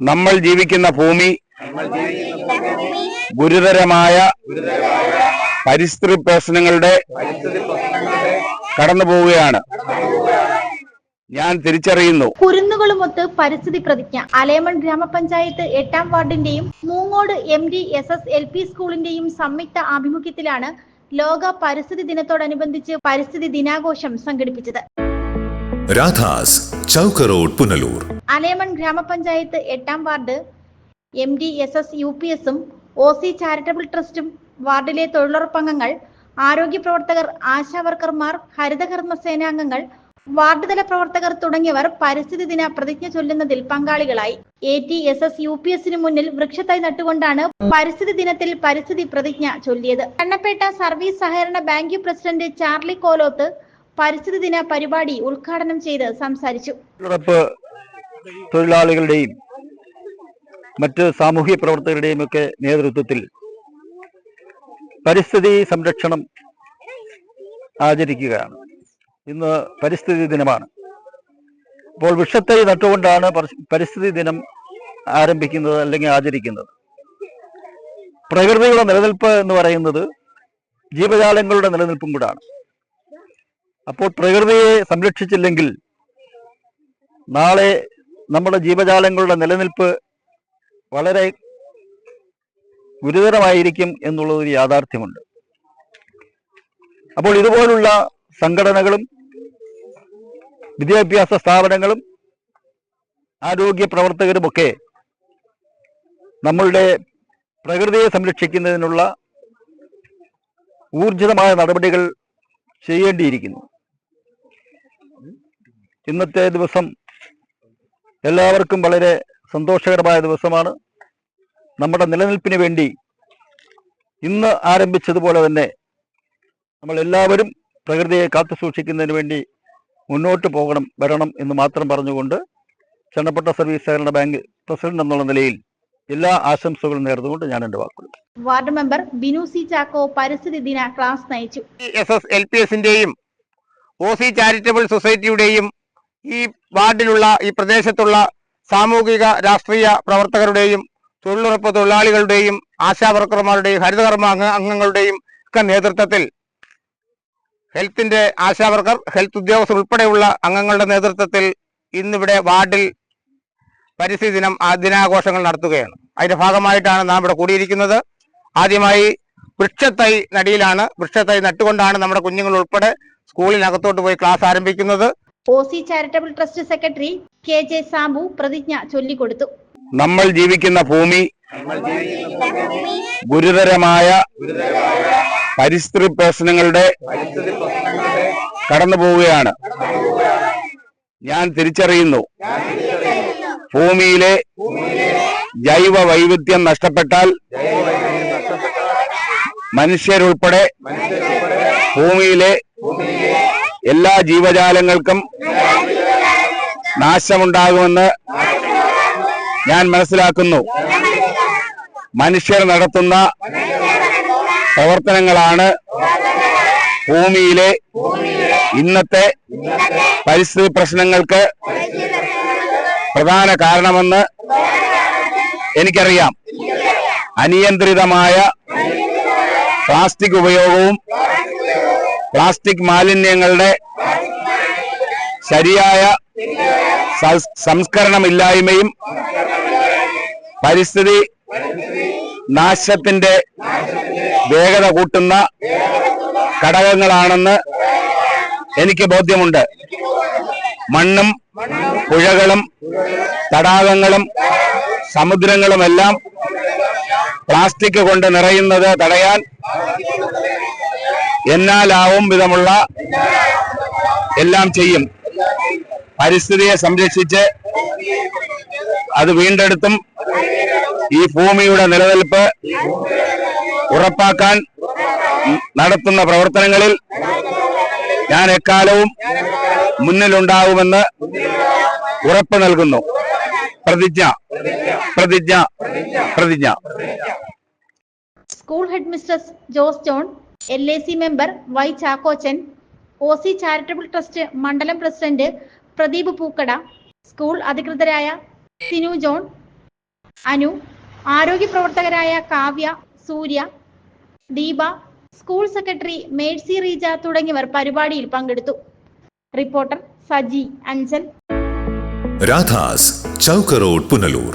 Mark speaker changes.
Speaker 1: നമ്മൾ ജീവിക്കുന്ന ഭൂമി ഗുരുതരമായ പരിസ്ഥിതി പ്രശ്നങ്ങളുടെ കടന്നു പോവുകയാണ്. ഞാൻ തിരിച്ചറിയുന്നു.
Speaker 2: കുരുന്നുകളുമൊത്ത് പരിസ്ഥിതി പ്രതിജ്ഞ. അലേമൺ ഗ്രാമപഞ്ചായത്ത് എട്ടാം വാർഡിന്റെയും Moongode M D S S L P സ്കൂളിന്റെയും സംയുക്ത ആഭിമുഖ്യത്തിലാണ് ലോക പരിസ്ഥിതി ദിനത്തോടനുബന്ധിച്ച് പരിസ്ഥിതി ദിനാഘോഷം സംഘടിപ്പിച്ചത്.
Speaker 3: രാധാസ് ചൗക്ക് റോഡ് പുനലൂർ.
Speaker 2: അലേമൺ ഗ്രാമപഞ്ചായത്ത് എട്ടാം ward M D S S U P എസും ഒ സി ചാരിറ്റബിൾ ട്രസ്റ്റും വാർഡിലെ തൊഴിലുറപ്പംഗങ്ങൾ ആരോഗ്യ പ്രവർത്തകർ ആശാവർക്കർമാർ ഹരിതകർമ്മ സേനാംഗങ്ങൾ വാർഡ് തല പ്രവർത്തകർ തുടങ്ങിയവർ പരിസ്ഥിതി ദിന പ്രതിജ്ഞ ചൊല്ലുന്നതിൽ പങ്കാളികളായി. A T S S U P എസിന് മുന്നിൽ വൃക്ഷത്തൈ നട്ടുകൊണ്ടാണ് പരിസ്ഥിതി ദിനത്തിൽ പരിസ്ഥിതി പ്രതിജ്ഞ ചൊല്ലിയത്. കണ്ണപ്പേട്ട സർവീസ് സഹകരണ ബാങ്ക് പ്രസിഡന്റ് ചാർലി കോലോത്ത് പരിസ്ഥിതി ദിന പരിപാടി ഉദ്ഘാടനം ചെയ്ത് സംസാരിച്ചു.
Speaker 1: തൊഴിലാളികളുടെയും മറ്റ് സാമൂഹ്യ പ്രവർത്തകരുടെയും ഒക്കെ നേതൃത്വത്തിൽ പരിസ്ഥിതി സംരക്ഷണം ആചരിക്കുകയാണ്. ഇന്ന് പരിസ്ഥിതി ദിനമാണ്. അപ്പോൾ വിഷത്തെ നട്ടുകൊണ്ടാണ് പരിസ്ഥിതി ദിനം ആരംഭിക്കുന്നത് അല്ലെങ്കിൽ ആചരിക്കുന്നത്. പ്രകൃതിയുടെ നിലനിൽപ്പ് എന്ന് പറയുന്നത് ജീവജാലങ്ങളുടെ നിലനിൽപ്പും കൂടാണ്. അപ്പോൾ പ്രകൃതിയെ സംരക്ഷിച്ചില്ലെങ്കിൽ നാളെ നമ്മുടെ ജീവജാലങ്ങളുടെ നിലനിൽപ്പ് വളരെ ഗുരുതരമായിരിക്കും എന്നുള്ളത് ഒരു യാഥാർത്ഥ്യമുണ്ട്. അപ്പോൾ ഇതുപോലുള്ള സംഘടനകളും വിദ്യാഭ്യാസ സ്ഥാപനങ്ങളും ആരോഗ്യ പ്രവർത്തകരുമൊക്കെ നമ്മളുടെ പ്രകൃതിയെ സംരക്ഷിക്കുന്നതിനുള്ള ഊർജിതമായ നടപടികൾ ചെയ്യേണ്ടിയിരിക്കുന്നു. ഇന്നത്തെ ദിവസം എല്ലാവർക്കും വളരെ സന്തോഷകരമായ ദിവസമാണ്. നമ്മുടെ നിലനിൽപ്പിന് വേണ്ടി ഇന്ന് ആരംഭിച്ചതുപോലെ തന്നെ നമ്മൾ എല്ലാവരും പ്രകൃതിയെ കാത്തു സൂക്ഷിക്കുന്നതിന് വേണ്ടി മുന്നോട്ട് പോകണം വരണം എന്ന് മാത്രം പറഞ്ഞുകൊണ്ട് ചെണ്ണപ്പെട്ട സർവീസ് സഹകരണ ബാങ്ക് പ്രസിഡന്റ് എന്നുള്ള നിലയിൽ എല്ലാ ആശംസകളും നേർന്നുകൊണ്ട് ഞാൻ എന്റെ വാക്കുകൾ
Speaker 2: ward member Binu C Chacko പരിസ്ഥിതി ദിന ക്ലാസ് നയിച്ചു.
Speaker 4: എസ് എസ് എൽ പി എസിന്റെയും ഒ സി ചാരിറ്റബിൾ സൊസൈറ്റിയുടെയും ഈ വാർഡിലുള്ള ഈ പ്രദേശത്തുള്ള സാമൂഹിക രാഷ്ട്രീയ പ്രവർത്തകരുടെയും തൊഴിലുറപ്പ് തൊഴിലാളികളുടെയും ആശാവർക്കർമാരുടെയും ഹരിതകർമ്മ അംഗ അംഗങ്ങളുടെയും ഒക്കെ നേതൃത്വത്തിൽ ഹെൽത്തിന്റെ ആശാവർക്കർ ഹെൽത്ത് ഉദ്യോഗസ്ഥർ ഉൾപ്പെടെയുള്ള അംഗങ്ങളുടെ നേതൃത്വത്തിൽ ഇന്നിവിടെ വാർഡിൽ പരിസ്ഥിതി ദിനം ദിനാഘോഷങ്ങൾ നടത്തുകയാണ്. അതിന്റെ ഭാഗമായിട്ടാണ് നാം ഇവിടെ കൂടിയിരിക്കുന്നത്. ആദ്യമായി വൃക്ഷത്തൈ നടിയിലാണ്. വൃക്ഷത്തൈ നട്ടുകൊണ്ടാണ് നമ്മുടെ കുഞ്ഞുങ്ങൾ ഉൾപ്പെടെ സ്കൂളിനകത്തോട്ട് പോയി ക്ലാസ് ആരംഭിക്കുന്നത്.
Speaker 2: O C charitable trust secretary K J Sabu പ്രതിജ്ഞ ചൊല്ലിക്കൊടുത്തു.
Speaker 1: നമ്മൾ ജീവിക്കുന്ന ഭൂമി ഗുരുതരമായ പരിസ്ഥിതി പ്രശ്നങ്ങളുടെ കടന്നു പോവുകയാണ്. ഞാൻ തിരിച്ചറിയുന്നു. ഭൂമിയിലെ ജൈവ വൈവിധ്യം നഷ്ടപ്പെട്ടാൽ മനുഷ്യരുൾപ്പെടെ ഭൂമിയിലെ എല്ലാ ജീവജാലങ്ങൾക്കും നാശമുണ്ടാകുമെന്ന് ഞാൻ മനസ്സിലാക്കുന്നു. മനുഷ്യർ നടത്തുന്ന പ്രവർത്തനങ്ങളാണ് ഭൂമിയിലെ ഇന്നത്തെ പരിസ്ഥിതി പ്രശ്നങ്ങൾക്ക് പ്രധാന കാരണമെന്ന് എനിക്കറിയാം. അനിയന്ത്രിതമായ പ്ലാസ്റ്റിക് ഉപയോഗവും പ്ലാസ്റ്റിക് മാലിന്യങ്ങളുടെ ശരിയായ സംസ്കരണം സംസ്കരണമില്ലായ്മയും പരിസ്ഥിതി നാശത്തിന്റെ വേഗത കൂട്ടുന്ന ഘടകങ്ങളാണെന്ന് എനിക്ക് ബോധ്യമുണ്ട്. മണ്ണും പുഴകളും തടാകങ്ങളും സമുദ്രങ്ങളുമെല്ലാം പ്ലാസ്റ്റിക് കൊണ്ട് നിറയുന്നത് തടയാൻ എന്നാലാവും വിധമുള്ള എല്ലാം ചെയ്യും. പരിസ്ഥിതിയെ സംരക്ഷിച്ച് അത് വീണ്ടെടുത്തും ഈ ഭൂമിയുടെ നിലനിൽപ്പ് ഉറപ്പാക്കാൻ നടത്തുന്ന പ്രവർത്തനങ്ങളിൽ ഞാൻ എക്കാലവും മുന്നിലുണ്ടാവുമെന്ന് ഉറപ്പ് നൽകുന്നു. പ്രതിജ്ഞ പ്രതിജ്ഞ പ്രതിജ്ഞ
Speaker 2: school head Mister Jose John L A C member Y Chakkochan O C charitable trust മണ്ഡലം പ്രസിഡന്റ് പ്രദീപ് പൂക്കട സ്കൂൾ അധികൃതരായ സിനു ജോൺ അനു ആരോഗ്യ പ്രവർത്തകരായ Kavya Surya Deepa school secretary Mercy Reeja തുടങ്ങിയവർ പരിപാടിയിൽ പങ്കെടുത്തു. റിപ്പോർട്ടർ സജി അഞ്ചൽ.
Speaker 3: രാധാസ് ചൗക്കറോഡ് പുനലൂർ.